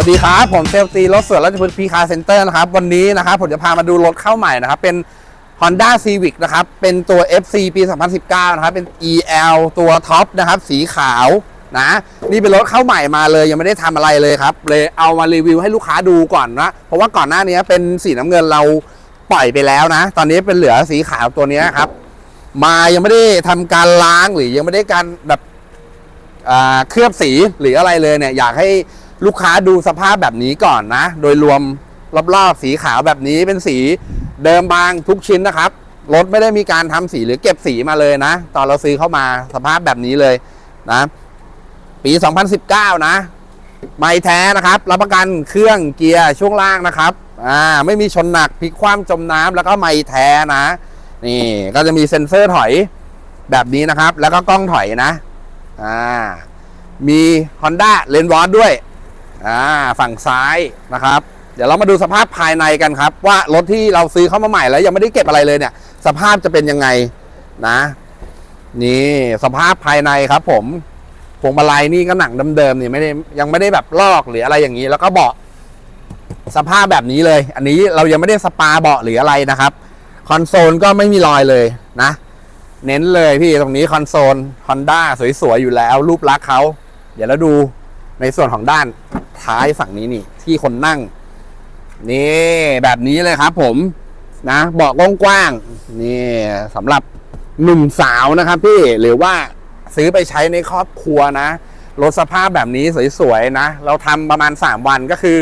วัสดีครับ ผมเซลตีรถเสวนราชพฤกษ์พีคาเซ็นเตอร์นะครับ วันนี้นะครับผมจะพามาดูรถเข้าใหม่นะครับ เป็น Honda Civic นะครับ เป็นตัว FC ปี 2019 นะครับ เป็น EL ตัวท็อปนะครับ สีขาวนะ นี่เป็นรถเข้าใหม่มาเลย ยังไม่ได้ทำอะไรเลยครับ เลยเอามารีวิวให้ลูกค้าดูก่อนนะ เพราะว่าก่อนหน้านี้เป็นสีน้ำเงินเราปล่อยไปแล้วนะ ตอนนี้เป็นเหลือสีขาวตัวนี้ครับ มายังไม่ได้ทำการล้างหรือยังไม่ได้การแบบเคลือบสีหรืออะไรเลยเนี่ยอยากให้ ลูกค้าดูสภาพแบบนี้ก่อนนะ โดยรวมรอบๆสีขาวแบบนี้เป็นสีเดิมบางทุกชิ้นนะครับรถไม่ได้มีการทำสีหรือเก็บสีมาเลยนะ ตอนเราซื้อเข้ามาสภาพแบบนี้เลยนะ ปี 2019 นะ ไม่แท้นะครับ รับประกันเครื่องเกียร์ช่วงล่างนะครับอ่าไม่มีชนหนักพลิกคว่ำจมน้ำแล้วก็ไม่แท้นะ นี่ก็จะมีเซ็นเซอร์ถอยแบบนี้นะครับ แล้วก็กล้องถอยนะอ่ามี Honda l e n w a t ด้วย อ่าฝั่งซ้ายนะครับ เดี๋ยวเรามาดูสภาพภายในกันครับ ว่ารถที่เราซื้อเข้ามาใหม่แล้วยังไม่ได้เก็บอะไรเลยเนี่ย สภาพจะเป็นยังไงนะ นี่สภาพภายในครับ ผมพวงมาลัยนี่ก็หนังเดิมๆนี่ไม่ได้ยังไม่ได้แบบลอกหรืออะไรอย่างนี้ แล้วก็เบาะสภาพแบบนี้เลย อันนี้เรายังไม่ได้สปาเบาะหรืออะไรนะครับ คอนโซลก็ไม่มีรอยเลยนะ เน้นเลยพี่ตรงนี้คอนโซล Honda สวยๆอยู่แล้ว รูปลักษณ์เขาเดี๋ยวเราดูในส่วนของด้าน ท้ายฝั่งนี้นี่ ที่คนนั่ง นี่แบบนี้เลยครับ ผมนะเบาะกว้างๆนี่สำหรับหนุ่มสาวนะครับพี่หรือว่าซื้อไปใช้ในครอบครัวนะรถสภาพแบบนี้สวยๆนะ เราทำประมาณ 3 วันก็คือ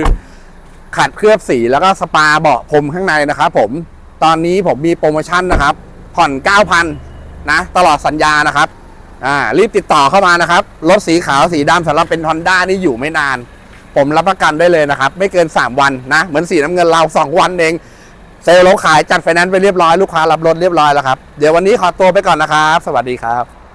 ขัดเคลือบสีแล้วก็สปาเบาะพรมข้างในนะครับผมตอนนี้ผมมีโปรโมชั่นนะครับ ผ่อน 9,000 นะ ตลอดสัญญานะครับ อ่า รีบติดต่อเข้ามานะครับ รถสีขาวสีดำสำหรับเป็น Honda นี่อยู่ไม่นาน ผมรับประกันได้เลยนะครับ ไม่เกิน 3 วันนะ เหมือนสีน้ำเงินเรา 2 วันเองเซลล์ราขายจัดไฟแนนซ์ไปเรียบร้อยลูกค้ารับรถเรียบร้อยแล้วครับ เดี๋ยววันนี้ขอตัวไปก่อนนะครับ สวัสดีครับ